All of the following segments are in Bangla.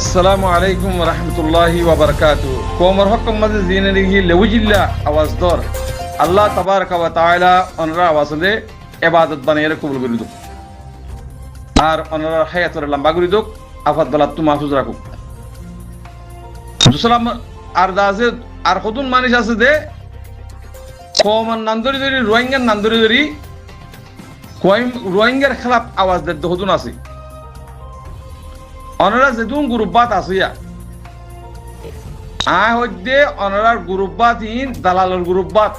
আসসালামু আলাইকুম রহমতুল্লাহি ওবরকাতু কোমর হকম মাঝে লেউজিল্লা আওয়াজ দর আল্লাহ তাবারক ওয়া তাআলা অনরা আওয়াজে ইবাদত বানিয়ে কবুল করে দুক আর অনরা হায়াতর লম্বা করে দুক আফাত বালাত তু মাহফুজ রাখুক। দুসালাম আর দাসে আর কতুন মানুষ আছে দে কোমর নান্দরি ধরি, রোহিঙ্গার নান্দরি ধরি রোহিঙ্গার খেলাফ আওয়াজ দে হতুন আছে। অনারা যেতুন গ্রুপবাত আসিয়া আয় হইতে অনারার গ্রুপবাত ইন দালালের গ্রুপবাত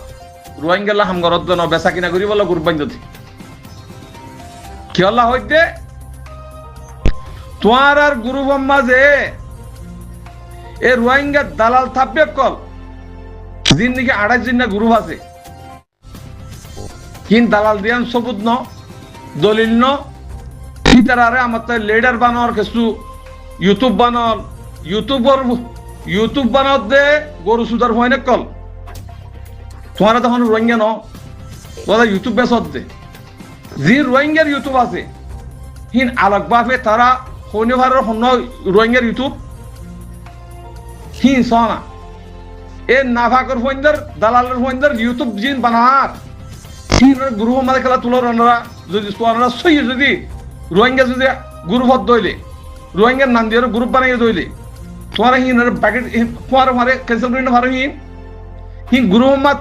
রোহিঙ্গাল্লা হামগরত ন বেচা কিনা করি বলে গ্রুপ বান্ধি কিয়ল্লা হইতে? তোমার আর গ্রুপ মাঝে এ রোহিঙ্গা দালাল থাকবে কল। দিন নাকি আড়াই জিন গ্রুপ আছে। কিন দালাল দিয়ান সবুজ ন, দলিল ন। তারারে আমার তাই লিডার বানানোর কিছু ইউটিউব বানাল ইউটিউবর ইউটিউব বানাত দে, গরু সুদার হয় না কল। তোমার তখন রোহিঙ্গা ন? ইউটিউব বেসত দে। যি রোহিঙ্গার ইউটিউব আছে, হিন আলোক বাপে তারা শনিবারের সন্ন রোহিঙ্গার ইউটিউব হিন সনা এ নাফাকর ফইন্দার দালালের ফইন্দার ইউটিউব জিন বানার হিন গুরু মারে খেলা তুলো যদি সোয়ারা সই যদি রোহিঙ্গা যদি গ্রুপত দইলে। রোহিঙ্গার নাম দিয়ে গ্রুপ বানাইয়ে দইলে প্যাকেট মারে ক্যান্সেল হিন। গ্রুপ মা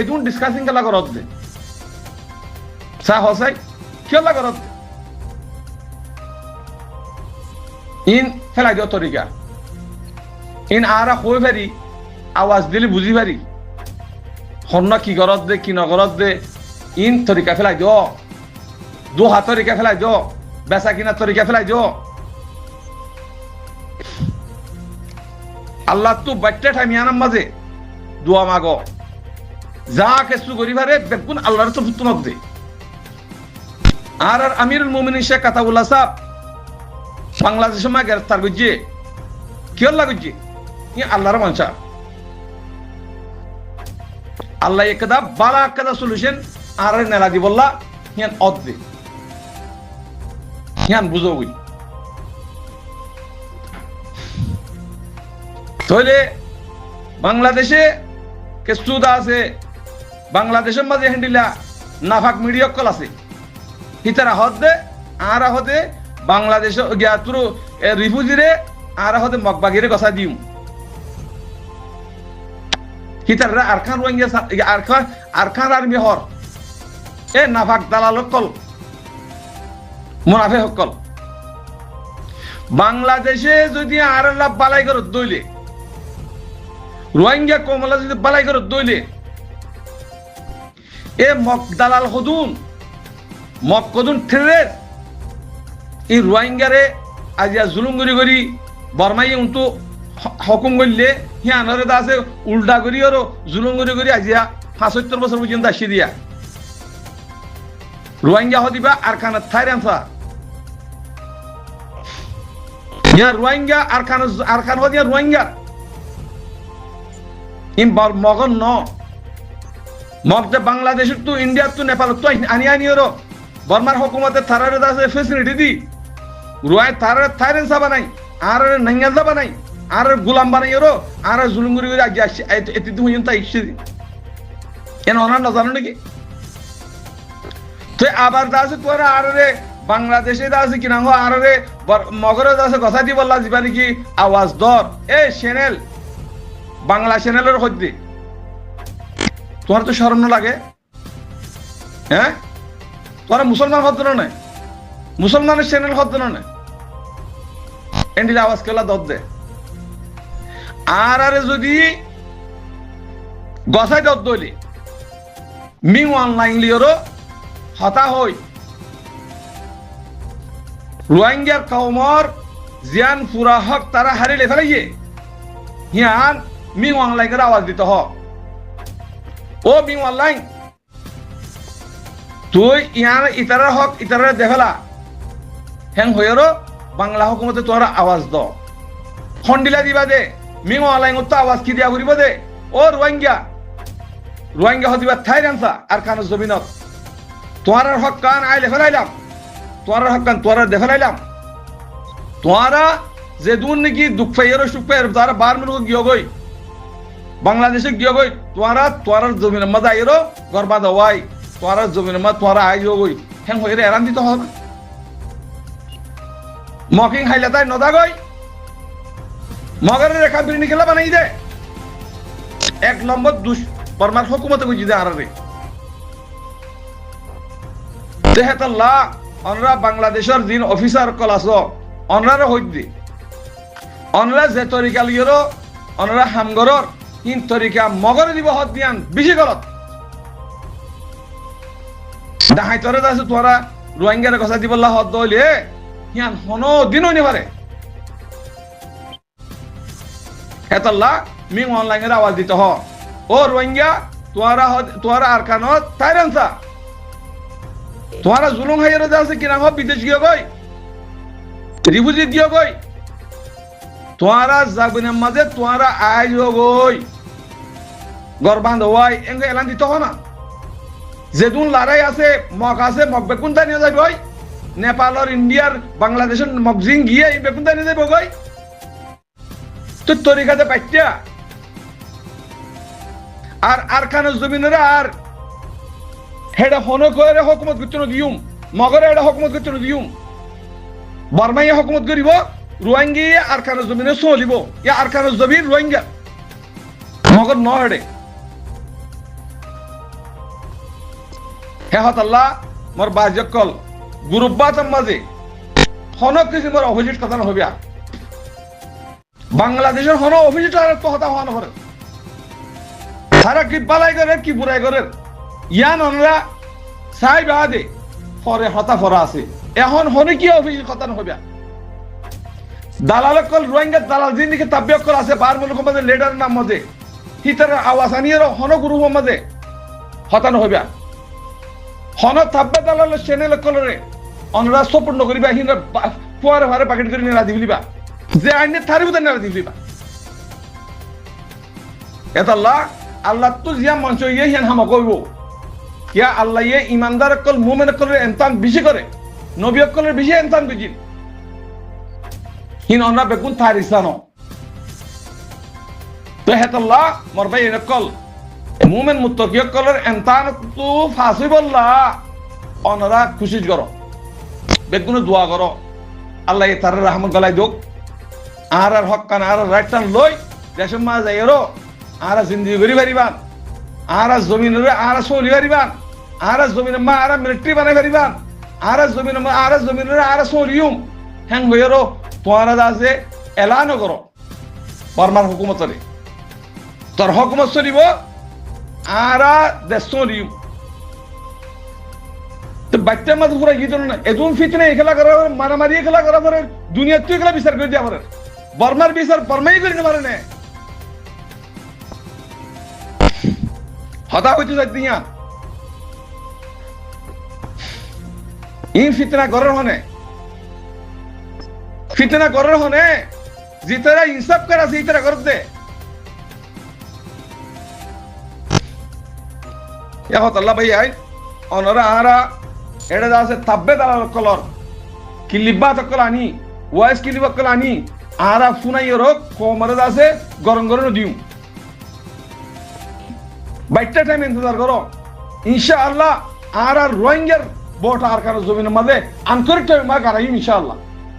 এদুন ডিসকাসিং করত দে হসাই খেলা করত ইন খেলা দিও তরিকা। ইন আরা কই পারি আওয়াজ দিলে বুঝি পারি। হন্য কি করত দে, কি নগরত দে ইন তরিকা ফেলাই দিও। দু হাত তরিকা ফেলাই দিও, বেচা কিনা তরিকা ফেলাই দিও। আল্লাহ তো বাচ্চা ঠামিয়ানার মাঝে দোয়া মাগ। যা কিছু করিবারে বেগুন আল্লাহর তো তোমাক দে। আর আর আমিরুল মুমিনিন শেখ কাতাবুল্লাহ সাহেব, বাংলাদেশের মা গ্রেফতার করছে কি আল্লাহ করছে ই আল্লাহর মানসা আল্লাহ একদা বালা একদা সলিউশন আর নেলা দি বললা, হিয়ান অদ দে। হিয়ান বুঝো তাহলে বাংলাদেশে কেসুদা আছে, বাংলাদেশের মাঝে হ্যান্ডিলা নাফাক মিডিয়কল আছে। হিতারা হদ দে আর হদে বাংলাদেশ গিয়া তুরু রিফুজিরে আর হদে মগবাগিরে গসা দিম। হিতারা Arakan Rohingya Arakan Arakan army হর, এ নাফাক দালাল কল মুনাফে হকল বাংলাদেশে যদি আর লাভ বালাই করে দইলে রোহিঙ্গা কমলা যদি বালাই করে দইলে। এ মক দালাল হদুন, মক কদুন ঠেরে এই রোহিঙ্গারে আজিয়া জুলুম করি করি বর্মাই উন্তু হকুম করলে হিয়ানরে আছে উল্টা করি আর জুলুম করি করি আজিয়া পাঁচসত্তর বছর পর্যন্ত আসি দিয়া। রোহিঙ্গা হদিবা আর খানা থাইরানসা ইয়া রোহিঙ্গা আর খান আর খান হদিয়া রোহিঙ্গা মগন ন। মগ যে বাংলাদেশের তো, ইন্ডিয়ার তো নেপাল তো আনি আনি ওর। বর্মার হুকুমতে থারারে দাসে ফেসিলিটি দি। রোয়াই থারারে থাইরেন সাবা নাই আর নাঙ্গাল দাবা নাই আর গুলাম বানাই ওর আর জুলুম করে আগে আসছে এতে তুমি তাই ইচ্ছে কেন ওনার না জানো নাকি? তো আবার দাসে তোরা আর রে বাংলাদেশে দাসে কিনা আর রে মগরে দাসে কথা দি বললা, যাবা নাকি আওয়াজ দর এ চ্যানেল বাংলা চ্যানেলের হদ্দি তোমার তো স্মরণ লাগে। হ্যাঁ? তোমার মুসলমান হদ্দ না মুসলমানের চ্যানেল হদ্দ না এন্ডিল আওয়াজ কেলা দর দে। আর আরে যদি গসাই দর দইলে মিং অনলাইন লিওরও হতা হই। রোহিঙ্গার কৌমর জিয়ান পুরা হক, তারা হারিলে ফেলাইয়ে। হিয়ান মিং অনলাইনের আওয়াজ দিতে হ। ও মিং অনলাইন তুই ইয়ার ইতারা হক ইতারা দেখলা হ্যাং হইরো বাংলা হুকুমতে তোরা আওয়াজ দ। খন্ডিলা দিবা দে মিং অনলাইন তো আওয়াজ কি দিয়া করিব দে। ও রোহিঙ্গা রোহিঙ্গা হদিবা থাইরানসা আর কানো জমিনত। তোমার হক কান আই আইলে ফেলাইলাম। তোমার হক কান তোরা দেখে লাইলাম তোরা যে দুন নাকি দুঃখ পাইয়েরো সুখ পাইয়ের তারা বার মিলক গিয়ে গই বাংলাদেশে গিয়ে গই তোরা তোর জমিনের মাঝে আইরো গরবা দেওয়াই। তোর জমিনের মাঝে তোরা আই গই হ্যাং হয়ে এরান দিতে হবে। মকিং হাইলে তাই নদা গই মগরের রেখা বিরিনি খেলা বানাই দে। এক নম্বর দুষ, বর্মার হুকুমতে গুজি দে আরে তেহেতাল্লাহ অনরা বাংলাদেশের দিন অফিসার কল আস অনরারে হইদি অনরা যে তরিকা লিয়র, অনরা হামগরর ইন তরিকা মগরে দিব হদ দিয়ান বেশি গলত দাহাই তরে আছে তোরা রোহিঙ্গার কথা দিবল্লা হদ দইলে হিয়ান হন দিনও নিবারে হেতাল্লা মিং অনলাইনের আওয়াজ দিতে হ। ও রোহিঙ্গা তোরা তোরা আর কানত তাইরানসা তোমারা জুলুম হাইয়ের আছে কিনা হব বিদেশ গিয়ে গই রিফুজি দিও গই তোমারা জাগবিনের মাঝে তোমারা আই গই গরবান্ধ হওয়াই এঙ্গে এলান দিতে হয় না যেদুন লড়াই আছে মগ আছে মগ বেকুন নিয়ে যাবে নেপালর ইন্ডিয়ার বাংলাদেশের মগজিং গিয়ে এই বেকুন নিয়ে যাবে গই তো তরিকাতে পাইত্যা আর আর কানো জমিনেরা আর হেডা হনো করে হকুমত করতে দিউম মগরে এটা হকুমত করতে দিউম বর্মাইয়া হকুমত করিব রোহিঙ্গি আর কানো জমিনে চলিব। ইয়া আর কানো জমিন রোহিঙ্গা। মগর ন হেডে। হে হতাল্লা মোর বাজকল গুরুব্বাতম মাঝে হনক কিছু মোর অভিজিৎ কথা হবিয়া। বাংলাদেশের হন অভিজিৎ হতা হওয়া নরে সারা কি বালাই করে কি বুড়াই করে ইয়ান অনরা চাই বাদে ফরে হতা ফরা আছে। এখন হনে কি অভিযোগ কথা নহবে যিনি দিকে তাব্য কল আছে বার মুলক মাঝে লেডার নাম মাঝে হিতার আওয়াজ আনিয়ে হন গুরু মাঝে হতা নহবে হন তাব্য দালাল চেনেল কলরে অনরা সম্পূর্ণ করিবা হিন ফুয়ারে ফারে পাকেট করে নেলা দিবিলিবা যে আইনে থারি বুঝে নেলা দিবিলিবা এতাল্লাহ আল্লাহ তো জিয়া মঞ্চ ইয়ে হিয়ান হামা কইব ইয়া আল্লাহ ইয়ে ইমানদার কল মুমেন কলের এনতান বেশি করে নবী কলের বেশি এনতান বুঝিন অনরা বেকুন থার ইসলানো তো হেতাল্লাহ মর ভাই এনে কল মুমেন মুত্তকিয় কলের এনতান তু ফাঁসি বললা অনরা খুশি করো বেগুনে দোয়া করো আল্লাহ তার রহমত গলাই দোক আর আর হক কান আর রাইটান লই দেশের মা যাই আর জিন্দি করি পারিবান আর জমিনের আর চলি পারিবান আর জমিনের মা আর মিলিটারি বানাই পারিবান আর জমিনের মা আর জমিনের আর চলিউম হ্যাং হইরো তোমার আছে, এলানো করো। বর্মার হুকুমতরে তোর হুকুমত চলিব আর দেশ বাচ্চার মাঝে পুরো গীত না এদুম ফিতনে এখেলা করা মারামারি এখেলা করা পরে দুনিয়া তুই এখেলা বিচার করে দিয়া পরে বর্মার বিচার বর্মাই করে নেবার না? হতা হইতে যাই দিয়া ইন ফিতনা গরের হনে ফিতনা গরের হনে জিতারা ইনসাফ করা আছে ইতারা গরত দে। ইয়াহত আল্লাহ ভাই আই অনরা আরা এটা আছে, তাব্বে দালাল কলর। কিলিব্বা তকল আনি, ওয়াইস কিলিবা কল আনি আরা ফুনাই রক কোমরে আছে, গরম গরম দিউ। বাইটটা টাইম ইন্তজার করো। ইনশাআল্লাহ আর রোহিঙ্গার বোট আর কারও জমিনের মাঝে, আন্তরিক টাইম মা কারাইম ইনশাআল্লাহ।